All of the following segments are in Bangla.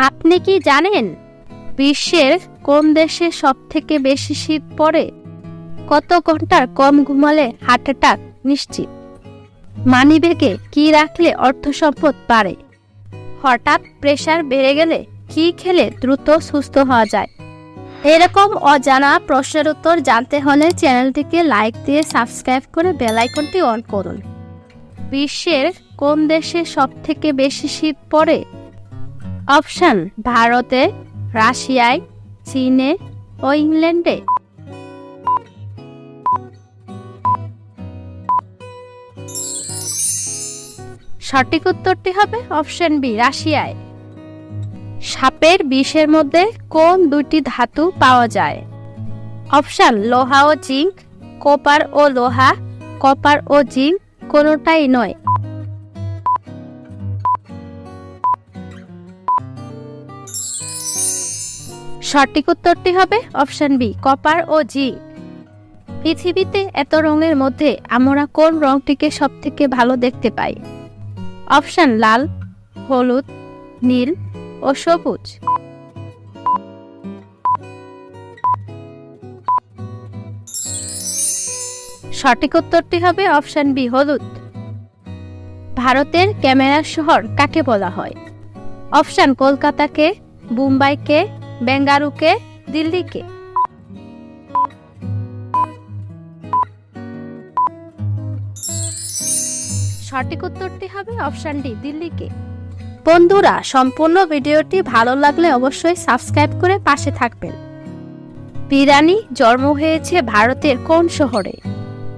আপনি কি জানেন বিশ্বের কোন দেশে সব থেকে বেশি শীত পড়ে? কত ঘণ্টার কম ঘুমালে হার্ট অ্যাটাক নিশ্চিত? মানিব্যাগে কি রাখলে অর্থ সম্পদ বাড়ে? হঠাৎ প্রেশার বেড়ে গেলে কি খেলে দ্রুত সুস্থ হওয়া যায়? এরকম অজানা প্রশ্নের উত্তর জানতে হলে চ্যানেলটিকে লাইক দিয়ে সাবস্ক্রাইব করে বেল আইকনটি অন করুন। বিশ্বের কোন দেশে সব থেকে বেশি শীত পড়ে? অপশন, ভারতে, রাশিয়ায়, চীনে ও ইংল্যান্ডে। সঠিক উত্তরটি হবে অপশন বি, রাশিয়ায়। সাপের বিষের মধ্যে কোন দুটি ধাতু পাওয়া যায়? অপশন, লোহা ও জিঙ্ক। কপার ও লোহা, কপার ও জিঙ্ক কোনোটাই নয়। সঠিক উত্তরটি হবে অপশন বি, কপার ও জি। পৃথিবীতে এত রঙের মধ্যে আমরা কোন রংটিকে সব থেকে ভালো দেখতে পাই? অপশন লাল, হলুদ, নীল ও সবুজ। সঠিক উত্তরটি হবে অপশন বি, হলুদ। ভারতের ক্যামেরা শহর কাকে বলা হয়? অপশন, কলকাতাকে, মুম্বাইকে বেঙ্গালুরুকে দিল্লিকে। সঠিক উত্তরটি হবে অপশন ডি, দিল্লিকে। বন্ধুরা, সম্পূর্ণ ভিডিওটি ভালো লাগলে অবশ্যই সাবস্ক্রাইব করে পাশে থাকবেন। বিরানি জন্ম হয়েছে ভারতের কোন শহরে?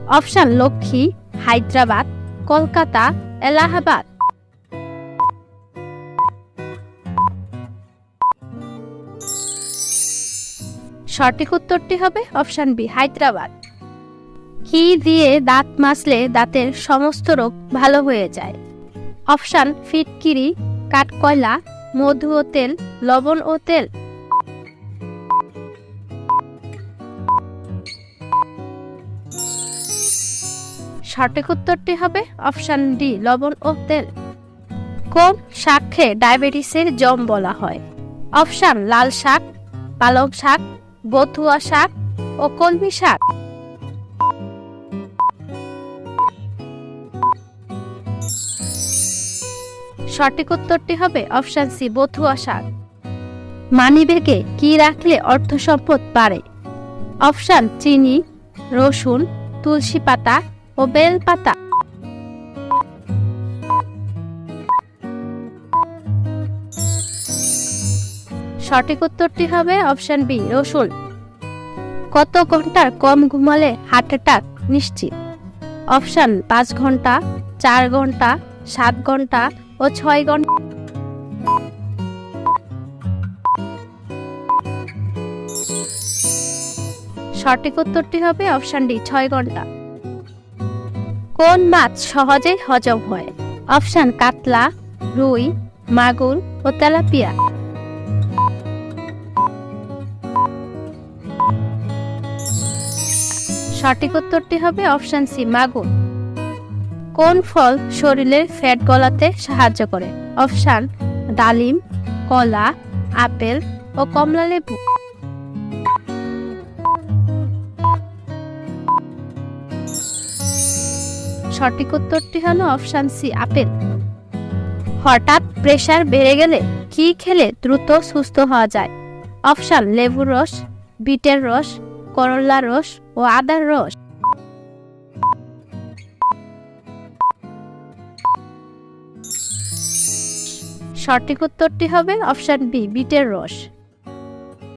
অপশন লক্ষ্মী, হায়দ্রাবাদ, কলকাতা, এলাহাবাদ। সঠিক উত্তরটি হবে অপশন বি, হায়দ্রাবাদ। কি দিয়ে দাঁত মাসলে দাঁতের সমস্ত রোগ ভালো হয়ে যায়? অপশান, ফিটকিরি, কাঠকয়লা, মধু ও তেল, লবণ ও তেল। সঠিক উত্তরটি হবে অপশান ডি, লবণ ও তেল। কোন শাক খেয়ে ডায়াবেটিসের জম বলা হয়? অপশান, লাল শাক, পালং শাক বথুয়া শাক ও কলমি শাক। সঠিক উত্তরটি হবে অপশান সি, বথুয়া শাক। মানিব্যাগে কি রাখলে অর্থ সম্পদ বাড়ে? অপশান চিনি, রসুন, তুলসী পাতা ও বেল পাতা। সঠিক উত্তরটি হবে অপশান বি, রসুন। কত ঘণ্টার কম ঘুমালে হার্ট অ্যাটাক? নিশ্চিত। অপশান, পাঁচ ঘণ্টা, চার ঘণ্টা, সাত ঘণ্টা ও ছয় ঘণ্টা। সঠিক উত্তরটি হবে অপশান ডি, ছয় ঘণ্টা। কোন মাছ সহজে হজম হয়? অপশান, কাতলা, রুই, মাগুর ও তেলাপিয়া। সঠিক উত্তরটি হবে অপশান সি, মাগুর। কোন ফল শরীরের ফ্যাট গলাতে সাহায্য করে? অপশান, ডালিম, কলা, আপেল ও কমলা লেবু। সঠিক উত্তরটি হলো অপশান সি, আপেল। হঠাৎ প্রেশার বেড়ে গেলে কি খেলে দ্রুত সুস্থ হওয়া যায়? অপশান, লেবুর রস, বিটের রস করলার রস ও আদার রস। সঠিক উত্তরটি হবে অপশান বি বিটের রস।